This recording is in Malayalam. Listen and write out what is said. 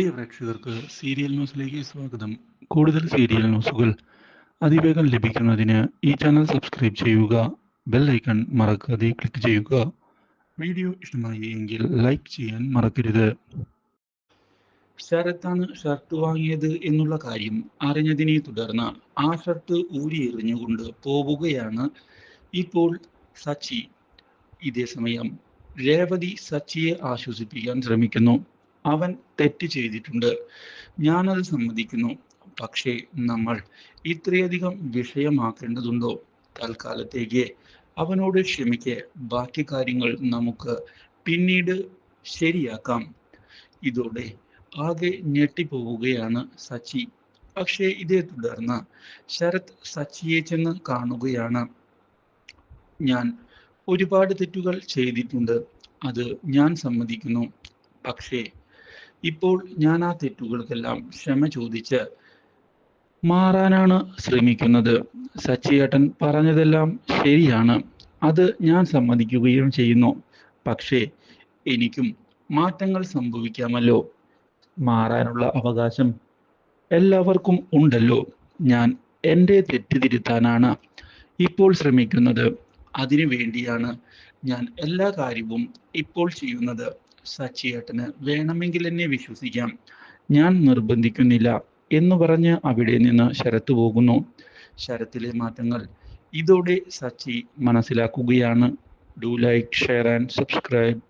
പ്രിയ പ്രേക്ഷകർക്ക് സീരിയൽ ന്യൂസിലേക്ക് സ്വാഗതം. കൂടുതൽ സീരിയൽ ന്യൂസുകൾ അതിവേഗം ലഭിക്കുന്നതിന് ഈ ചാനൽ സബ്സ്ക്രൈബ് ചെയ്യുക ബെൽ ഐക്കൺ മറക്കാതെ ക്ലിക്ക് ചെയ്യുക. വീഡിയോ ഇഷ്ടമായി എങ്കിൽ ലൈക്ക് ചെയ്യാൻ മറക്കരുത്. ശരത്താണ് ഷർട്ട് വാങ്ങിയത് എന്നുള്ള കാര്യം അറിഞ്ഞതിനെ തുടർന്ന് ആ ഷർട്ട് ഊരി എറിഞ്ഞുകൊണ്ട് പോവുകയാണ് ഇപ്പോൾ സച്ചി. ഇതേസമയം രേവതി സച്ചിയെ ആശ്വസിപ്പിക്കാൻ ശ്രമിക്കുന്നു. അവൻ തെറ്റ് ചെയ്തിട്ടുണ്ട്. ഞാനത് സമ്മതിക്കുന്നു. പക്ഷേ നമ്മൾ ഇത്രയധികം വിഷയമാക്കേണ്ടതുണ്ടോ? തൽക്കാലത്തേക്ക് അവനോട് ക്ഷമിക്ക്. ബാക്കി കാര്യങ്ങൾ നമുക്ക് പിന്നീട് ശരിയാക്കാം. ഇതോടെ ആകെ ഞെട്ടിപ്പോവുകയാണ് സച്ചി. പക്ഷേ ഇതേ തുടർന്ന് ശരത് സച്ചിയെ ചെന്ന് കാണുകയാണ്. ഞാൻ ഒരുപാട് തെറ്റുകൾ ചെയ്തിട്ടുണ്ട്. അത് ഞാൻ സമ്മതിക്കുന്നു. പക്ഷേ ഇപ്പോൾ ഞാൻ ആ തെറ്റുകൾക്കെല്ലാം ക്ഷമ ചോദിച്ച് മാറാനാണ് ശ്രമിക്കുന്നത്. സച്ചിയേട്ടൻ പറഞ്ഞതെല്ലാം ശരിയാണ്. അത് ഞാൻ സമ്മതിക്കുകയും ചെയ്യുന്നു. പക്ഷേ എനിക്കും മാറ്റങ്ങൾ സംഭവിക്കാമല്ലോ. മാറാനുള്ള അവകാശം എല്ലാവർക്കും ഉണ്ടല്ലോ. ഞാൻ എന്റെ തെറ്റ് തിരുത്താനാണ് ഇപ്പോൾ ശ്രമിക്കുന്നത്. അതിനു വേണ്ടിയാണ് ഞാൻ എല്ലാ കാര്യവും ഇപ്പോൾ ചെയ്യുന്നത്. സച്ചിയേട്ടന് വേണമെങ്കിൽ എന്നെ വിശ്വസിക്കാം. ഞാൻ നിർബന്ധിക്കുന്നില്ല എന്ന് പറഞ്ഞ് അവിടെ നിന്ന് ശരത്ത് പോകുന്നു. ശരത്തിലെ മാറ്റങ്ങൾ ഇതോടെ സച്ചി മനസ്സിലാക്കുകയാണ്. Do like share and subscribe